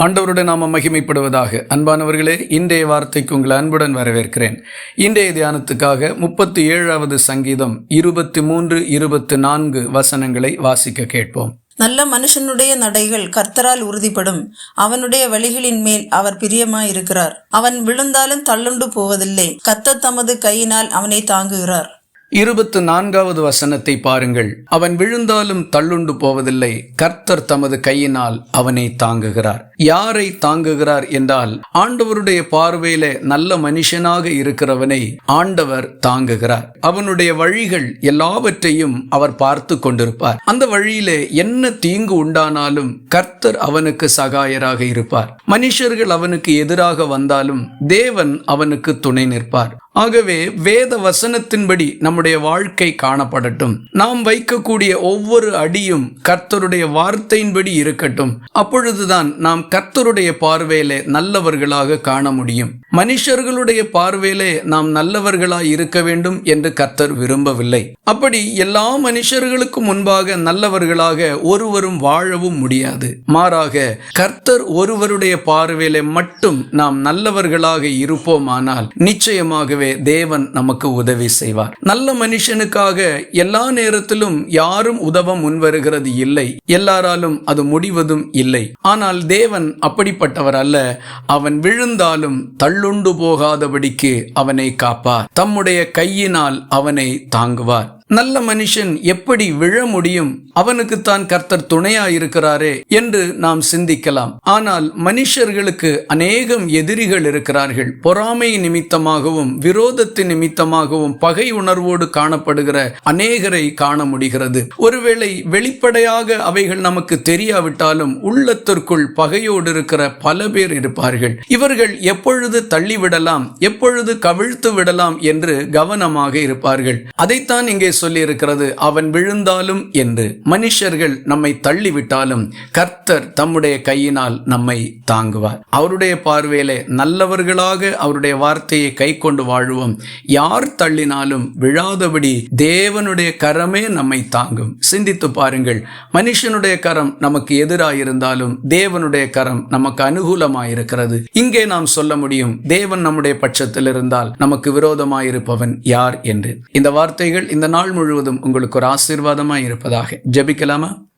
ஆண்டவருடன் நாம மகிமைப்படுவதாக. அன்பானவர்களே இன்றைய வார்த்தைக்கு உங்களை அன்புடன் வரவேற்கிறேன். இன்றைய தியானத்துக்காக முப்பத்தி ஏழாவது சங்கீதம் இருபத்தி மூன்று இருபத்தி நான்கு வசனங்களை வாசிக்க கேட்போம். நல்ல மனுஷனுடைய நடைகள் கர்த்தரால் உறுதிப்படும். அவனுடைய வழிகளின் மேல் அவர் பிரியமாயிருக்கிறார். அவன் விழுந்தாலும் தள்ளுண்டு போவதில்லை. கத்த தமது கையினால் அவனை தாங்குகிறார். இருபத்து நான்காவது வசனத்தை பாருங்கள். அவன் விழுந்தாலும் தள்ளுண்டு போவதில்லை. கர்த்தர் தமது கையினால் அவனை தாங்குகிறார். யாரை தாங்குகிறார் என்றால் ஆண்டவருடைய பார்வையில நல்ல மனுஷனாக இருக்கிறவனை ஆண்டவர் தாங்குகிறார். அவனுடைய வழிகள் எல்லாவற்றையும் அவர் பார்த்து கொண்டிருப்பார். அந்த வழியிலே என்ன தீங்கு உண்டானாலும் கர்த்தர் அவனுக்கு சகாயராக இருப்பார். மனுஷர்கள் அவனுக்கு எதிராக வந்தாலும் தேவன் அவனுக்கு துணை நிற்பார். ஆகவே வேத வசனத்தின்படி நம்முடைய வாழ்க்கை காணப்படட்டும். நாம் வைக்கக்கூடிய ஒவ்வொரு அடியும் கர்த்தருடைய வார்த்தையின்படி இருக்கட்டும். அப்பொழுதுதான் நாம் கர்த்தருடைய பார்வையிலே நல்லவர்களாக காண முடியும். மனுஷர்களுடைய பார்வையிலே நாம் நல்லவர்களாய் இருக்க வேண்டும் என்று கர்த்தர் விரும்பவில்லை. அப்படி எல்லா மனுஷர்களுக்கும் முன்பாக நல்லவர்களாக ஒருவரும் வாழவும் முடியாது. மாறாக கர்த்தர் ஒருவருடைய பார்வையிலே மட்டும் நாம் நல்லவர்களாக இருப்போமானால் நிச்சயமாகவே தேவன் நமக்கு உதவி செய்வார். நல்ல மனுஷனுக்காக எல்லா நேரத்திலும் யாரும் உதவ முன்வருகிறது இல்லை. எல்லாராலும் அது முடிவதும் இல்லை. ஆனால் தேவன் அப்படிப்பட்டவர் அல்ல. அவன் விழுந்தாலும் தள்ளுண்டு போகாதபடிக்கு அவனை காப்பார். தம்முடைய கையினால் அவனை தாங்குவார். நல்ல மனுஷன் எப்படி விழ முடியும்? அவனுக்கு தான் கர்த்தர் துணையா இருக்கிறாரே என்று நாம் சிந்திக்கலாம். ஆனால் மனுஷர்களுக்கு அநேகம் எதிரிகள் இருக்கிறார்கள். பொறாமை நிமித்தமாகவும் விரோதத்தின் நிமித்தமாகவும் பகை உணர்வோடு காணப்படுகிற அநேகரை காண முடிகிறது. ஒருவேளை வெளிப்படையாக அவைகள் நமக்கு தெரியாவிட்டாலும் உள்ளத்திற்குள் பகையோடு இருக்கிற பல பேர் இருப்பார்கள். இவர்கள் எப்பொழுது தள்ளிவிடலாம்? எப்பொழுது கவிழ்த்து விடலாம் என்று கவனமாக இருப்பார்கள். அதைத்தான் இங்கே சொல்லியிருக்கிறது அவன் விழுந்தாலும் என்று. மனுஷர்கள் நம்மை தள்ளிவிட்டாலும் கர்த்தர் தம்முடைய கையினால் நம்மை தாங்குவார். அவருடைய பார்வையிலே நல்லவர்களாக அவருடைய வார்த்தையை கை கொண்டு வாழ்வோம். யார் தள்ளினாலும் விழாதபடி தேவனுடைய கரமே நம்மை தாங்கும். சிந்தித்து பாருங்கள் மனுஷனுடைய கரம் நமக்கு எதிராயிருந்தாலும் தேவனுடைய கரம் நமக்கு அனுகூலமாயிருக்கிறது. இங்கே நாம் சொல்ல முடியும் தேவன் நம்முடைய பட்சத்தில் இருந்தால் நமக்கு விரோதமாயிருப்பவன் யார் என்று. இந்த வார்த்தைகள் இந்த நாள் முழுவதும் உங்களுக்கு ஒரு ஆசீர்வாதமாய் இருப்பதாக. ஜெபிக்கலாமா?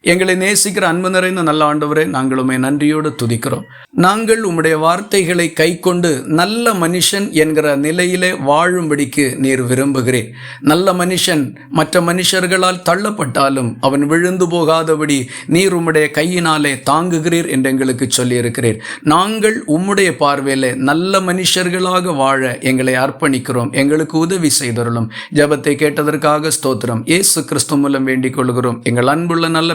எங்களை நேசிக்கிற அன்பு நிறைந்த நல்ல ஆண்டவரே நாங்கள் உண்மை நன்றியோடு துதிக்கிறோம். நாங்கள் உம்முடைய வார்த்தைகளை கை கொண்டு நல்ல மனுஷன் என்கிற நிலையிலே வாழும்படிக்கு நீர் விரும்புகிறேன். நல்ல மனுஷன் மற்ற மனுஷர்களால் தள்ளப்பட்டாலும் அவன் விழுந்து போகாதபடி நீர் உம்முடைய கையினாலே தாங்குகிறீர் என்று எங்களுக்கு சொல்லியிருக்கிறீர் நாங்கள் உம்முடைய பார்வையில் நல்ல மனுஷர்களாக வாழ எங்களை அர்ப்பணிக்கிறோம். எங்களுக்கு உதவி செய்தருளும். ஜெபத்தை கேட்டதற்காக ஸ்தோத்திரம். ஏசு கிறிஸ்து மூலம் வேண்டிக் கொள்கிறோம். எங்கள் அன்புள்ள நல்ல